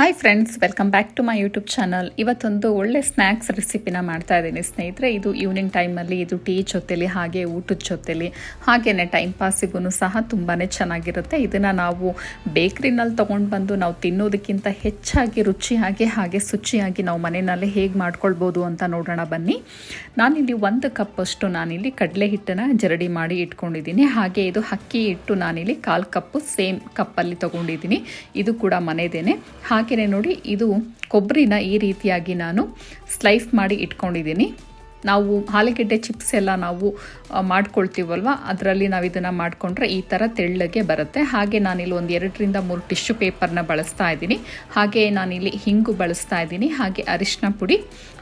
Hi friends welcome back to my YouTube channel ಇವತ್ತೊಂದು ಒಳ್ಳೆ snacks ರೆಸಿಪಿನ ಮಾಡ್ತಾ ಇದ್ದೀನಿ. ಸ್ನೇಹಿತರೆ, ಇದು ಈವ್ನಿಂಗ್ ಟೈಮಲ್ಲಿ ಇದು ಟೀ ಜೊತೆಲಿ, ಹಾಗೆ ಊಟದ ಜೊತೆಲಿ ಹಾಗೆಯೇ ಟೈಮ್ ಪಾಸಿಗೂ ಸಹ ತುಂಬಾ ಚೆನ್ನಾಗಿರುತ್ತೆ. ಇದನ್ನು ನಾವು ಬೇಕ್ರಿನಲ್ಲಿ ತೊಗೊಂಡು ಬಂದು ನಾವು ತಿನ್ನೋದಕ್ಕಿಂತ ಹೆಚ್ಚಾಗಿ ರುಚಿಯಾಗಿ, ಹಾಗೆ ಶುಚಿಯಾಗಿ ನಾವು ಮನೆಯಲ್ಲೇ ಹೇಗೆ ಮಾಡ್ಕೊಳ್ಬೋದು ಅಂತ ನೋಡೋಣ ಬನ್ನಿ. ನಾನಿಲ್ಲಿ ಒಂದು ಕಪ್ಪಷ್ಟು ನಾನಿಲ್ಲಿ ಕಡಲೆ ಹಿಟ್ಟನ್ನು ಜರಡಿ ಮಾಡಿ ಇಟ್ಕೊಂಡಿದ್ದೀನಿ. ಹಾಗೆ ಇದು ಅಕ್ಕಿ ಹಿಟ್ಟು ನಾನಿಲ್ಲಿ ಕಾಲು ಕಪ್ಪು ಸೇಮ್ ಕಪ್ಪಲ್ಲಿ ತೊಗೊಂಡಿದ್ದೀನಿ. ಇದು ಕೂಡ ಮನೆದೇನೆ. ಹಾಗೆಯೇ ನೋಡಿ ಇದು ಕೊಬ್ಬರಿನ ಈ ರೀತಿಯಾಗಿ ನಾನು ಸ್ಲೈಸ್ ಮಾಡಿ ಇಟ್ಕೊಂಡಿದ್ದೀನಿ. ನಾವು ಆಲೂಗೆಡ್ಡೆ ಚಿಪ್ಸ್ ಎಲ್ಲ ನಾವು ಮಾಡ್ಕೊಳ್ತೀವಲ್ವ? ಅದರಲ್ಲಿ ನಾವು ಇದನ್ನು ಮಾಡಿಕೊಂಡ್ರೆ ಈ ಥರ ತೆಳ್ಳಗೆ ಬರುತ್ತೆ. ಹಾಗೆ ನಾನಿಲ್ಲಿ ಒಂದು ಎರಡರಿಂದ ಮೂರು ಟಿಶ್ಯೂ ಪೇಪರ್ನ ಬಳಸ್ತಾ ಇದ್ದೀನಿ. ಹಾಗೆ ನಾನಿಲ್ಲಿ ಹಿಂಗು ಬಳಸ್ತಾ ಇದ್ದೀನಿ. ಹಾಗೆ ಅರಿಶಿನ ಪುಡಿ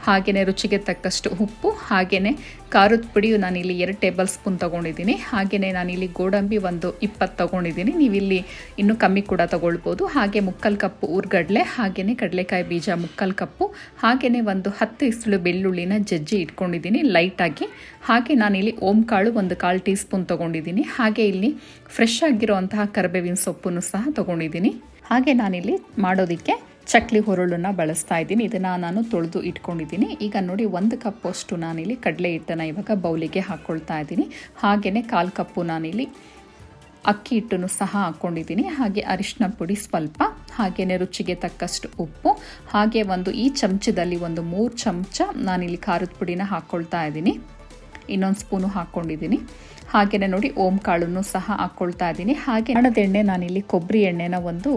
ಹಾಗೆಯೇ ರುಚಿಗೆ ತಕ್ಕಷ್ಟು ಉಪ್ಪು ಹಾಗೆಯೇ ಖಾರದ ಪುಡಿಯು ನಾನಿಲ್ಲಿ ಎರಡು ಟೇಬಲ್ ಸ್ಪೂನ್ ತೊಗೊಂಡಿದ್ದೀನಿ. ಹಾಗೆಯೇ ನಾನಿಲ್ಲಿ ಗೋಡಂಬಿ ಒಂದು ಇಪ್ಪತ್ತು ತೊಗೊಂಡಿದ್ದೀನಿ. ನೀವಿಲ್ಲಿ ಇನ್ನೂ ಕಮ್ಮಿ ಕೂಡ ತೊಗೊಳ್ಬೋದು. ಹಾಗೆ ಮುಕ್ಕಲ್ ಕಪ್ಪು ಊರ್ಗಡ್ಲೆ ಹಾಗೆಯೇ ಕಡಲೆಕಾಯಿ ಬೀಜ ಮುಕ್ಕಲ್ ಕಪ್ಪು ಹಾಗೆಯೇ ಒಂದು ಹತ್ತು ಇಸಳು ಬೆಳ್ಳುಳ್ಳಿನ ಜಜ್ಜಿ ಇಟ್ಕೊಂಡಿದ್ದೀನಿ ಲೈಟಾಗಿ. ಹಾಗೆ ನಾನಿಲ್ಲಿ ಓಂ ಕಾಳು ಒಂದು ಕಾಲು ಟೀ ಸ್ಪೂನ್ ತೊಗೊಂಡಿದ್ದೀನಿ. ಹಾಗೆ ಇಲ್ಲಿ ಫ್ರೆಶ್ ಆಗಿರುವಂತಹ ಕರಿಬೇವಿನ ಸೊಪ್ಪನ್ನು ಸಹ ತೊಗೊಂಡಿದ್ದೀನಿ. ಹಾಗೆ ನಾನಿಲ್ಲಿ ಮಾಡೋದಕ್ಕೆ ಚಕ್ಲಿ ಹುರುಳನ್ನು ಬಳಸ್ತಾ ಇದ್ದೀನಿ. ಇದನ್ನು ನಾನು ತೊಳೆದು ಇಟ್ಕೊಂಡಿದ್ದೀನಿ. ಈಗ ನೋಡಿ, ಒಂದು ಕಪ್ಪಷ್ಟು ನಾನಿಲ್ಲಿ ಕಡಲೆ ಹಿಟ್ಟನ್ನು ಇವಾಗ ಬೌಲಿಗೆ ಹಾಕ್ಕೊಳ್ತಾ ಇದ್ದೀನಿ. ಹಾಗೆಯೇ ಕಾಲು ಕಪ್ಪು ನಾನಿಲ್ಲಿ ಅಕ್ಕಿ ಹಿಟ್ಟನ್ನು ಸಹ ಹಾಕ್ಕೊಂಡಿದ್ದೀನಿ ಹಾಗೆ ಅರಿಶಿನ ಪುಡಿ ಸ್ವಲ್ಪ ಹಾಗೆಯೇ ರುಚಿಗೆ ತಕ್ಕಷ್ಟು ಉಪ್ಪು, ಹಾಗೆ ಒಂದು ಈ ಚಮಚದಲ್ಲಿ ಒಂದು ಮೂರು ಚಮಚ ನಾನಿಲ್ಲಿ ಖಾರದ ಪುಡಿನ ಹಾಕ್ಕೊಳ್ತಾ ಇದ್ದೀನಿ. ಇನ್ನೊಂದು ಸ್ಪೂನು ಹಾಕ್ಕೊಂಡಿದ್ದೀನಿ ಹಾಗೆಯೇ ನೋಡಿ ಓಂ ಕಾಳನ್ನು ಸಹ ಹಾಕ್ಕೊಳ್ತಾ ಇದ್ದೀನಿ. ಹಾಗೆ ಹಣದ ಎಣ್ಣೆ ನಾನಿಲ್ಲಿ ಕೊಬ್ಬರಿ ಎಣ್ಣೆನ ಒಂದು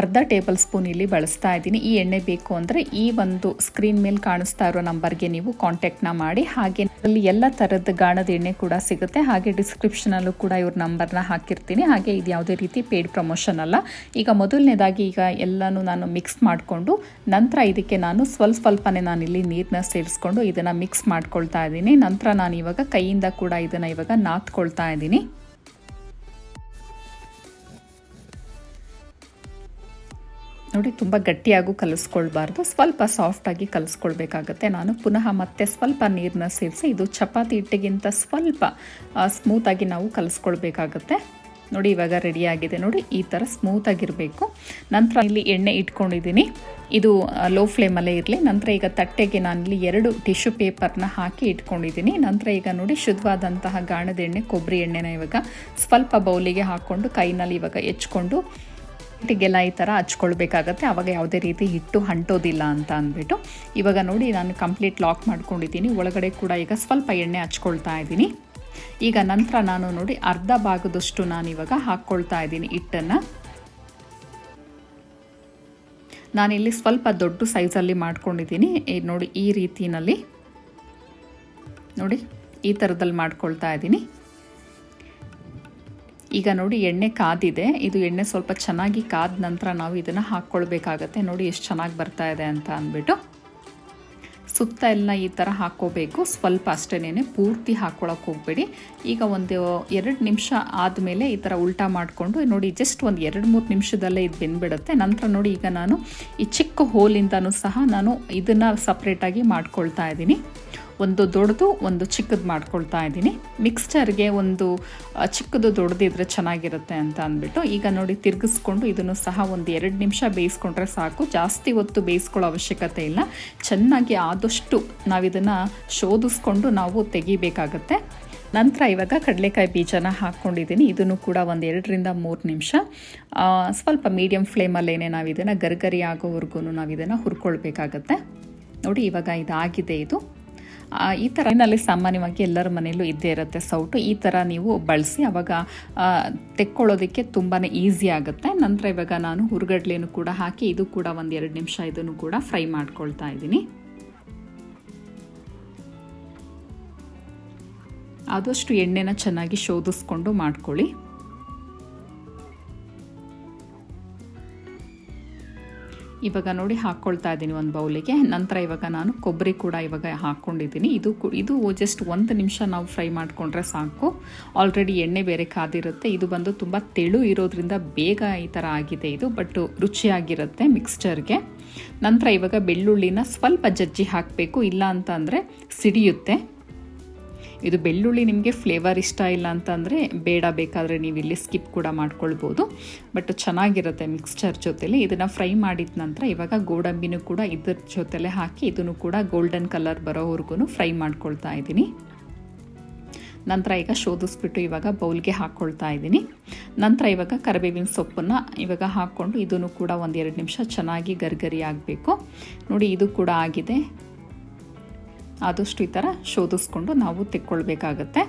ಅರ್ಧ ಟೇಬಲ್ ಸ್ಪೂನ್ ಇಲ್ಲಿ ಬಳಸ್ತಾ ಇದ್ದೀನಿ. ಈ ಎಣ್ಣೆ ಬೇಕು ಅಂದರೆ ಈ ಒಂದು ಸ್ಕ್ರೀನ್ ಮೇಲೆ ಕಾಣಿಸ್ತಾ ಇರೋ ನಂಬರ್ಗೆ ನೀವು ಕಾಂಟ್ಯಾಕ್ಟ್ನ ಮಾಡಿ. ಹಾಗೆ ಅಲ್ಲಿ ಎಲ್ಲ ಥರದ ಗಾಣದ ಎಣ್ಣೆ ಕೂಡ ಸಿಗುತ್ತೆ. ಹಾಗೆ ಡಿಸ್ಕ್ರಿಪ್ಷನಲ್ಲೂ ಕೂಡ ಇವ್ರ ನಂಬರ್ನ ಹಾಕಿರ್ತೀನಿ. ಹಾಗೆ ಇದು ಯಾವುದೇ ರೀತಿ ಪೇಯ್ಡ್ ಪ್ರಮೋಷನ್ ಅಲ್ಲ. ಈಗ ಮೊದಲನೇದಾಗಿ ಈಗ ಎಲ್ಲನೂ ನಾನು ಮಿಕ್ಸ್ ಮಾಡಿಕೊಂಡು ನಂತರ ಇದಕ್ಕೆ ನಾನು ಸ್ವಲ್ಪ ಸ್ವಲ್ಪನೇ ಇಲ್ಲಿ ನೀರನ್ನ ಸೇರಿಸ್ಕೊಂಡು ಇದನ್ನು ಮಿಕ್ಸ್ ಮಾಡ್ಕೊಳ್ತಾ ಇದ್ದೀನಿ. ನಂತರ ನಾನು ಇವಾಗ ಕೈಯಿಂದ ಕೂಡ ಇದನ್ನು ಇವಾಗ ನಾತ್ಕೊಳ್ತಾ ಇದ್ದೀನಿ. ನೋಡಿ, ತುಂಬ ಗಟ್ಟಿಯಾಗೂ ಕಲಿಸ್ಕೊಳ್ಬಾರ್ದು. ಸ್ವಲ್ಪ ಸಾಫ್ಟಾಗಿ ಕಲಿಸ್ಕೊಳ್ಬೇಕಾಗತ್ತೆ. ನಾನು ಪುನಃ ಮತ್ತೆ ಸ್ವಲ್ಪ ನೀರನ್ನ ಸೇರಿಸಿ, ಇದು ಚಪಾತಿ ಹಿಟ್ಟಿಗಿಂತ ಸ್ವಲ್ಪ ಸ್ಮೂತಾಗಿ ನಾವು ಕಲಿಸ್ಕೊಳ್ಬೇಕಾಗತ್ತೆ. ನೋಡಿ, ಇವಾಗ ರೆಡಿಯಾಗಿದೆ ನೋಡಿ, ಈ ಥರ ಸ್ಮೂತಾಗಿರಬೇಕು ನಂತರ ಇಲ್ಲಿ ಎಣ್ಣೆ ಇಟ್ಕೊಂಡಿದ್ದೀನಿ. ಇದು ಲೋ ಫ್ಲೇಮಲ್ಲೇ ಇರಲಿ. ನಂತರ ಈಗ ತಟ್ಟೆಗೆ ನಾನು ಇಲ್ಲಿ ಎರಡು ಟಿಶ್ಯೂ ಪೇಪರ್ನ ಹಾಕಿ ಇಟ್ಕೊಂಡಿದ್ದೀನಿ. ನಂತರ ಈಗ ನೋಡಿ, ಶುದ್ಧವಾದಂತಹ ಗಾಣದ ಎಣ್ಣೆ, ಕೊಬ್ಬರಿ ಎಣ್ಣೆನ ಇವಾಗ ಸ್ವಲ್ಪ ಬೌಲಿಗೆ ಹಾಕ್ಕೊಂಡು ಕೈನಲ್ಲಿ ಇವಾಗ ಹೆಚ್ಕೊಂಡು ಹಿಟ್ಟಿಗೆಲ್ಲ ಈ ಥರ ಹಚ್ಕೊಳ್ಬೇಕಾಗತ್ತೆ. ಆವಾಗ ಯಾವುದೇ ರೀತಿ ಹಿಟ್ಟು ಅಂಟೋದಿಲ್ಲ ಅಂತ ಅಂದ್ಬಿಟ್ಟು. ಇವಾಗ ನೋಡಿ ನಾನು ಕಂಪ್ಲೀಟ್ ಲಾಕ್ ಮಾಡ್ಕೊಂಡಿದ್ದೀನಿ. ಒಳಗಡೆ ಕೂಡ ಈಗ ಸ್ವಲ್ಪ ಎಣ್ಣೆ ಹಚ್ಕೊಳ್ತಾ ಇದ್ದೀನಿ. ಈಗ ನಂತರ ನಾನು ನೋಡಿ ಅರ್ಧ ಭಾಗದಷ್ಟು ನಾನು ಇವಾಗ ಹಾಕ್ಕೊಳ್ತಾ ಇದ್ದೀನಿ ಹಿಟ್ಟನ್ನು. ನಾನಿಲ್ಲಿ ಸ್ವಲ್ಪ ದೊಡ್ಡ ಸೈಜಲ್ಲಿ ಮಾಡ್ಕೊಂಡಿದ್ದೀನಿ. ನೋಡಿ ಈ ರೀತಿಯಲ್ಲಿ ನೋಡಿ ಈ ಥರದಲ್ಲಿ ಮಾಡ್ಕೊಳ್ತಾ ಇದ್ದೀನಿ. ಈಗ ನೋಡಿ ಎಣ್ಣೆ ಕಾದಿದೆ. ಇದು ಎಣ್ಣೆ ಸ್ವಲ್ಪ ಚೆನ್ನಾಗಿ ಕಾದ ನಂತರ ನಾವು ಇದನ್ನು ಹಾಕ್ಕೊಳ್ಬೇಕಾಗತ್ತೆ. ನೋಡಿ ಎಷ್ಟು ಚೆನ್ನಾಗಿ ಬರ್ತಾ ಇದೆ ಅಂತ ಅಂದ್ಬಿಟ್ಟು. ಸುತ್ತ ಎಲ್ಲ ಈ ಥರ ಹಾಕ್ಕೋಬೇಕು. ಸ್ವಲ್ಪ ಅಷ್ಟೇನೆ ಪೂರ್ತಿ ಹಾಕ್ಕೊಳಕ್ಕೆ ಹೋಗಬೇಡಿ. ಈಗ ಒಂದು ಎರಡು ನಿಮಿಷ ಆದಮೇಲೆ ಈ ಥರ ಉಲ್ಟಾ ಮಾಡಿಕೊಂಡು ನೋಡಿ ಜಸ್ಟ್ ಒಂದು ಎರಡು ಮೂರು ನಿಮಿಷದಲ್ಲೇ ಇದು ಬೆಂದ್ಬಿಡುತ್ತೆ. ನಂತರ ನೋಡಿ ಈಗ ನಾನು ಈ ಚಿಕ್ಕ ಹೋಲಿಂದನೂ ಸಹ ನಾನು ಇದನ್ನು ಸಪ್ರೇಟಾಗಿ ಮಾಡ್ಕೊಳ್ತಾ ಇದ್ದೀನಿ. ಒಂದು ದೊಡ್ಡದು, ಒಂದು ಚಿಕ್ಕದು ಮಾಡ್ಕೊಳ್ತಾ ಇದ್ದೀನಿ. ಮಿಕ್ಸ್ಚರ್ಗೆ ಒಂದು ಚಿಕ್ಕದು ದೊಡ್ಡದಿದ್ರೆ ಚೆನ್ನಾಗಿರುತ್ತೆ ಅಂತ ಅಂದ್ಬಿಟ್ಟು ಈಗ ನೋಡಿ ತಿರುಗಿಸ್ಕೊಂಡು ಇದನ್ನು ಸಹ ಒಂದು ಎರಡು ನಿಮಿಷ ಬೇಯಿಸ್ಕೊಂಡ್ರೆ ಸಾಕು. ಜಾಸ್ತಿ ಹೊತ್ತು ಬೇಯಿಸ್ಕೊಳ್ಳೋ ಅವಶ್ಯಕತೆ ಇಲ್ಲ. ಚೆನ್ನಾಗಿ ಆದಷ್ಟು ನಾವಿದನ್ನು ಶೋಧಿಸ್ಕೊಂಡು ನಾವು ತೆಗಿಬೇಕಾಗತ್ತೆ. ನಂತರ ಇವಾಗ ಕಡಲೆಕಾಯಿ ಬೀಜನ ಹಾಕ್ಕೊಂಡಿದ್ದೀನಿ. ಇದನ್ನು ಕೂಡ ಒಂದು ಎರಡರಿಂದ ಮೂರು ನಿಮಿಷ. ಸ್ವಲ್ಪ ಮೀಡಿಯಮ್ ಫ್ಲೇಮಲ್ಲೇ ನಾವು ಇದನ್ನು ಗರ್ಗರಿ ಆಗೋವರೆಗೂ ನಾವು ಇದನ್ನು ಹುರ್ಕೊಳ್ಬೇಕಾಗತ್ತೆ. ನೋಡಿ ಇವಾಗ ಇದಾಗಿದೆ ಇದು. ಈ ಥರ ಇನ್ನಲ್ಲಿ ಸಾಮಾನ್ಯವಾಗಿ ಎಲ್ಲರ ಮನೆಯಲ್ಲೂ ಇದ್ದೇ ಇರುತ್ತೆ ಸೌಟು. ಈ ಥರ ನೀವು ಬಳಸಿ ಅವಾಗ ತೆಕ್ಕೊಳ್ಳೋದಕ್ಕೆ ತುಂಬಾ ಈಸಿ ಆಗುತ್ತೆ. ನಂತರ ಇವಾಗ ನಾನು ಹುರ್ಗಡ್ಲೆನೂ ಕೂಡ ಹಾಕಿ, ಇದು ಕೂಡ ಒಂದು ಎರಡು ನಿಮಿಷ ಇದನ್ನು ಕೂಡ ಫ್ರೈ ಮಾಡ್ಕೊಳ್ತಾ ಇದ್ದೀನಿ. ಆದಷ್ಟು ಎಣ್ಣೆನ ಚೆನ್ನಾಗಿ ಶೋಧಿಸ್ಕೊಂಡು ಮಾಡ್ಕೊಳ್ಳಿ. ಇವಾಗ ನೋಡಿ ಹಾಕ್ಕೊಳ್ತಾ ಇದ್ದೀನಿ ಒಂದು ಬೌಲಿಗೆ. ನಂತರ ಇವಾಗ ನಾನು ಕೊಬ್ಬರಿ ಕೂಡ ಇವಾಗ ಹಾಕ್ಕೊಂಡಿದ್ದೀನಿ ಇದು ಇದು ಜಸ್ಟ್ ಒಂದು ನಿಮಿಷ ನಾವು ಫ್ರೈ ಮಾಡಿಕೊಂಡ್ರೆ ಸಾಕು. ಆಲ್ರೆಡಿ ಎಣ್ಣೆ ಬೇರೆ ಕಾದಿರುತ್ತೆ. ಇದು ಬಂದು ತುಂಬ ತೆಳು ಇರೋದ್ರಿಂದ ಬೇಗ ಈ ಥರ ಆಗಿದೆ ಇದು ಬಟ್ ರುಚಿಯಾಗಿರುತ್ತೆ ಮಿಕ್ಸ್ಚರ್ಗೆ ನಂತರ ಇವಾಗ ಬೆಳ್ಳುಳ್ಳಿನ ಸ್ವಲ್ಪ ಜಜ್ಜಿ ಹಾಕಬೇಕು. ಇಲ್ಲ ಅಂತ ಅಂದರೆ ಸಿಡಿಯುತ್ತೆ. ಇದು ಬೆಳ್ಳುಳ್ಳಿ ನಿಮಗೆ ಫ್ಲೇವರ್ ಇಷ್ಟ ಇಲ್ಲ ಅಂತಂದರೆ ಬೇಡ, ಬೇಕಾದರೆ ನೀವು ಇಲ್ಲಿ ಸ್ಕಿಪ್ ಕೂಡ ಮಾಡ್ಕೊಳ್ಬೋದು. ಬಟ್ ಚೆನ್ನಾಗಿರುತ್ತೆ ಮಿಕ್ಸ್ಚರ್ ಜೊತೆಲಿ. ಇದನ್ನು ಫ್ರೈ ಮಾಡಿದ ನಂತರ ಇವಾಗ ಗೋಡಂಬಿನೂ ಕೂಡ ಇದ್ರ ಜೊತೆಲೆ ಹಾಕಿ ಇದನ್ನು ಕೂಡ ಗೋಲ್ಡನ್ ಕಲರ್ ಬರೋವರೆಗೂ ಫ್ರೈ ಮಾಡ್ಕೊಳ್ತಾ ಇದ್ದೀನಿ. ನಂತರ ಈಗ ಶೋಧಿಸ್ಬಿಟ್ಟು ಇವಾಗ ಬೌಲ್ಗೆ ಹಾಕ್ಕೊಳ್ತಾ ಇದ್ದೀನಿ. ನಂತರ ಇವಾಗ ಕರಿಬೇವಿನ ಸೊಪ್ಪನ್ನು ಇವಾಗ ಹಾಕ್ಕೊಂಡು ಇದನ್ನು ಕೂಡ ಒಂದೆರಡು ನಿಮಿಷ ಚೆನ್ನಾಗಿ ಗರ್ಗರಿ ಆಗಬೇಕು. ನೋಡಿ ಇದು ಕೂಡ ಆಗಿದೆ. ಆದಷ್ಟು ಈ ಥರ ಶೋಧಿಸ್ಕೊಂಡು ನಾವು ತೆಕ್ಕೊಳ್ಬೇಕಾಗತ್ತೆ.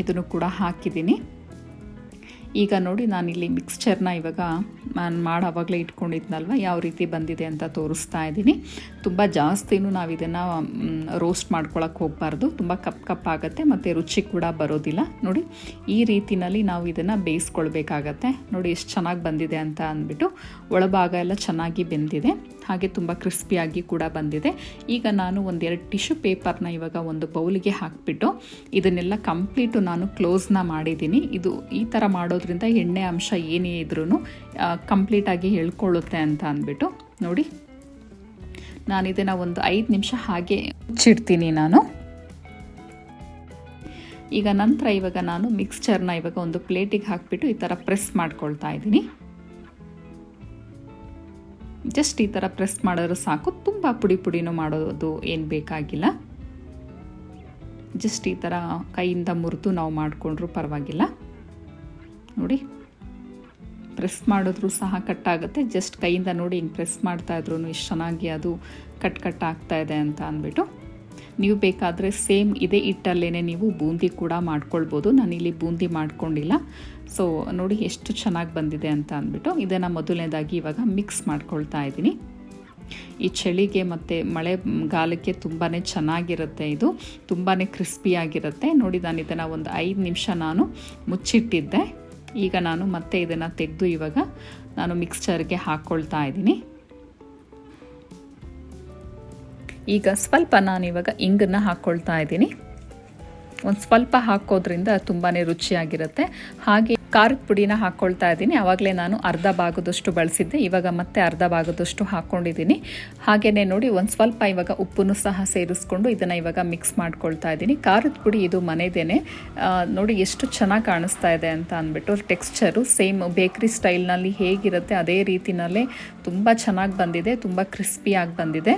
ಇದನ್ನು ಕೂಡ ಹಾಕಿದ್ದೀನಿ. ಈಗ ನೋಡಿ, ನಾನಿಲ್ಲಿ ಮಿಕ್ಸ್ಚರ್ನ ಇವಾಗ ನಾನು ಮಾಡೋವಾಗಲೇ ಇಟ್ಕೊಂಡಿದ್ನಲ್ವ? ಯಾವ ರೀತಿ ಬಂದಿದೆ ಅಂತ ತೋರಿಸ್ತಾ ಇದ್ದೀನಿ. ತುಂಬ ಜಾಸ್ತಿನೂ ನಾವು ಇದನ್ನು ರೋಸ್ಟ್ ಮಾಡ್ಕೊಳಕ್ಕೆ ಹೋಗಬಾರ್ದು. ತುಂಬ ಕಪ್ ಕಪ್ ಆಗುತ್ತೆ, ಮತ್ತು ರುಚಿ ಕೂಡ ಬರೋದಿಲ್ಲ. ನೋಡಿ, ಈ ರೀತಿನಲ್ಲಿ ನಾವು ಇದನ್ನು ಬೇಯಿಸ್ಕೊಳ್ಬೇಕಾಗತ್ತೆ. ನೋಡಿ, ಎಷ್ಟು ಚೆನ್ನಾಗಿ ಬಂದಿದೆ ಅಂತ ಅಂದ್ಬಿಟ್ಟು ಒಳಭಾಗ ಎಲ್ಲ ಚೆನ್ನಾಗಿ ಬೆಂದಿದೆ. ಹಾಗೆ ತುಂಬ ಕ್ರಿಸ್ಪಿಯಾಗಿ ಕೂಡ ಬಂದಿದೆ. ಈಗ ನಾನು ಒಂದೆರಡು ಟಿಶ್ಯೂ ಪೇಪರ್ನ ಇವಾಗ ಒಂದು ಬೌಲಿಗೆ ಹಾಕಿಬಿಟ್ಟು ಇದನ್ನೆಲ್ಲ ಕಂಪ್ಲೀಟು ನಾನು ಕ್ಲೋಸ್ನ ಮಾಡಿದ್ದೀನಿ. ಇದು ಈ ಥರ ಮಾಡೋದ್ರಿಂದ ಎಣ್ಣೆ ಅಂಶ ಏನೇ ಇದ್ರೂ ಕಂಪ್ಲೀಟಾಗಿ ಹೇಳ್ಕೊಳ್ಳುತ್ತೆ ಅಂತ ಅಂದ್ಬಿಟ್ಟು ನೋಡಿ. ನಾನು ಇದನ್ನು ಒಂದು ಐದು ನಿಮಿಷ ಹಾಗೆ ಮುಚ್ಚಿಡ್ತೀನಿ ನಾನು. ಈಗ ನಂತರ ಇವಾಗ ನಾನು ಮಿಕ್ಸ್ಚರ್ನ ಇವಾಗ ಒಂದು ಪ್ಲೇಟಿಗೆ ಹಾಕಿಬಿಟ್ಟು ಈ ಥರ ಪ್ರೆಸ್ ಮಾಡ್ಕೊಳ್ತಾ ಇದ್ದೀನಿ. ಜಸ್ಟ್ ಈ ಥರ ಪ್ರೆಸ್ ಮಾಡಿದ್ರೆ ಸಾಕು. ತುಂಬ ಪುಡಿ ಪುಡಿನೂ ಮಾಡೋದು ಏನು ಬೇಕಾಗಿಲ್ಲ. ಜಸ್ಟ್ ಈ ಥರ ಕೈಯಿಂದ ಮುರಿದು ನಾವು ಮಾಡಿಕೊಂಡ್ರೂ ಪರವಾಗಿಲ್ಲ. ನೋಡಿ, ಪ್ರೆಸ್ ಮಾಡಿದ್ರೂ ಸಹ ಕಟ್ಟಾಗುತ್ತೆ. ಜಸ್ಟ್ ಕೈಯಿಂದ ನೋಡಿ ಹಿಂಗೆ ಪ್ರೆಸ್ ಮಾಡ್ತಾಯಿದ್ರು ಎಷ್ಟು ಚೆನ್ನಾಗಿ ಅದು ಕಟ್ ಕಟ್ ಆಗ್ತಾಯಿದೆ ಅಂತ ಅಂದ್ಬಿಟ್ಟು ನೀವು ಬೇಕಾದರೆ ಸೇಮ್ ಇದೇ ಹಿಟ್ಟಲ್ಲೇ ನೀವು ಬೂಂದಿ ಕೂಡ ಮಾಡ್ಕೊಳ್ಬೋದು. ನಾನಿಲ್ಲಿ ಬೂಂದಿ ಮಾಡ್ಕೊಂಡಿಲ್ಲ. ಸೊ ನೋಡಿ ಎಷ್ಟು ಚೆನ್ನಾಗಿ ಬಂದಿದೆ ಅಂತ ಅಂದ್ಬಿಟ್ಟು ಇದನ್ನು ಮೊದಲನೇದಾಗಿ ಇವಾಗ ಮಿಕ್ಸ್ ಮಾಡ್ಕೊಳ್ತಾ ಇದ್ದೀನಿ. ಈ ಚಳಿಗೆ ಮತ್ತು ಮಳೆಗಾಲಕ್ಕೆ ತುಂಬಾ ಚೆನ್ನಾಗಿರುತ್ತೆ ಇದು. ತುಂಬಾ ಕ್ರಿಸ್ಪಿಯಾಗಿರುತ್ತೆ ನೋಡಿ ನಾನು ಇದನ್ನು ಒಂದು ಐದು ನಿಮಿಷ ನಾನು ಮುಚ್ಚಿಟ್ಟಿದ್ದೆ. ಈಗ ನಾನು ಮತ್ತೆ ಇದನ್ನು ತೆಗೆದು ಇವಾಗ ನಾನು ಮಿಕ್ಸ್ಚರ್ಗೆ ಹಾಕ್ಕೊಳ್ತಾ ಇದ್ದೀನಿ. ಈಗ ಸ್ವಲ್ಪ ನಾನು ಇವಾಗ ಇಂಗನ್ನು ಹಾಕ್ಕೊಳ್ತಾ ಇದ್ದೀನಿ. ಒಂದು ಸ್ವಲ್ಪ ಹಾಕೋದ್ರಿಂದ ತುಂಬಾ ರುಚಿಯಾಗಿರುತ್ತೆ. ಹಾಗೆ ಖಾರದ ಪುಡಿನ ಹಾಕ್ಕೊಳ್ತಾ ಇದ್ದೀನಿ. ಆವಾಗಲೇ ನಾನು ಅರ್ಧ ಭಾಗದಷ್ಟು ಬಳಸಿದ್ದೆ. ಇವಾಗ ಮತ್ತೆ ಅರ್ಧ ಭಾಗದಷ್ಟು ಹಾಕ್ಕೊಂಡಿದ್ದೀನಿ ಹಾಗೆಯೇ ನೋಡಿ ಒಂದು ಸ್ವಲ್ಪ ಇವಾಗ ಉಪ್ಪನ್ನು ಸಹ ಸೇರಿಸ್ಕೊಂಡು ಇದನ್ನು ಇವಾಗ ಮಿಕ್ಸ್ ಮಾಡ್ಕೊಳ್ತಾ ಇದ್ದೀನಿ. ಖಾರದ ಪುಡಿ ಇದು ಮನೆದೇನೆ. ನೋಡಿ ಎಷ್ಟು ಚೆನ್ನಾಗಿ ಕಾಣಿಸ್ತಾ ಇದೆ ಅಂತ ಅಂದ್ಬಿಟ್ಟು ಟೆಕ್ಸ್ಚರು ಸೇಮ್ ಬೇಕ್ರಿ ಸ್ಟೈಲ್ನಲ್ಲಿ ಹೇಗಿರುತ್ತೆ ಅದೇ ರೀತಿಯಲ್ಲೇ ತುಂಬ ಚೆನ್ನಾಗಿ ಬಂದಿದೆ, ತುಂಬ ಕ್ರಿಸ್ಪಿಯಾಗಿ ಬಂದಿದೆ.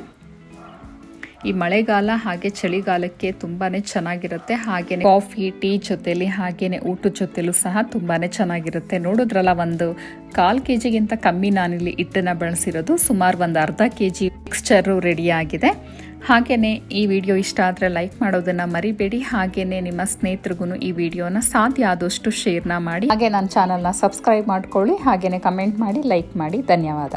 ಈ ಮಳೆಗಾಲ ಹಾಗೆ ಚಳಿಗಾಲಕ್ಕೆ ತುಂಬಾ ಚೆನ್ನಾಗಿರುತ್ತೆ. ಹಾಗೆ ಕಾಫಿ, ಟೀ ಜೊತೆಲಿ ಹಾಗೇನೆ ಊಟದ ಜೊತೆಲೂ ಸಹ ತುಂಬಾ ಚೆನ್ನಾಗಿರುತ್ತೆ. ನೋಡಿದ್ರಲ್ಲ, ಒಂದು ಕಾಲ್ ಕೆ ಜಿಗಿಂತ ಕಮ್ಮಿ ನಾನಿಲ್ಲಿ ಹಿಟ್ಟನ್ನು ಬಳಸಿರೋದು. ಸುಮಾರು ಒಂದು ಅರ್ಧ ಕೆ ಜಿ ರೆಡಿ ಆಗಿದೆ. ಹಾಗೆಯೇ ಈ ವಿಡಿಯೋ ಇಷ್ಟ ಆದರೆ ಲೈಕ್ ಮಾಡೋದನ್ನು ಮರಿಬೇಡಿ. ಹಾಗೆಯೇ ನಿಮ್ಮ ಸ್ನೇಹಿತರಿಗೂ ಈ ವಿಡಿಯೋನ ಸಾಧ್ಯ ಆದಷ್ಟು ಶೇರ್ನ ಮಾಡಿ. ಹಾಗೆ ನನ್ನ ಚಾನಲ್ನ ಸಬ್ಸ್ಕ್ರೈಬ್ ಮಾಡ್ಕೊಳ್ಳಿ. ಹಾಗೆಯೇ ಕಮೆಂಟ್ ಮಾಡಿ ಲೈಕ್ ಮಾಡಿ. ಧನ್ಯವಾದ.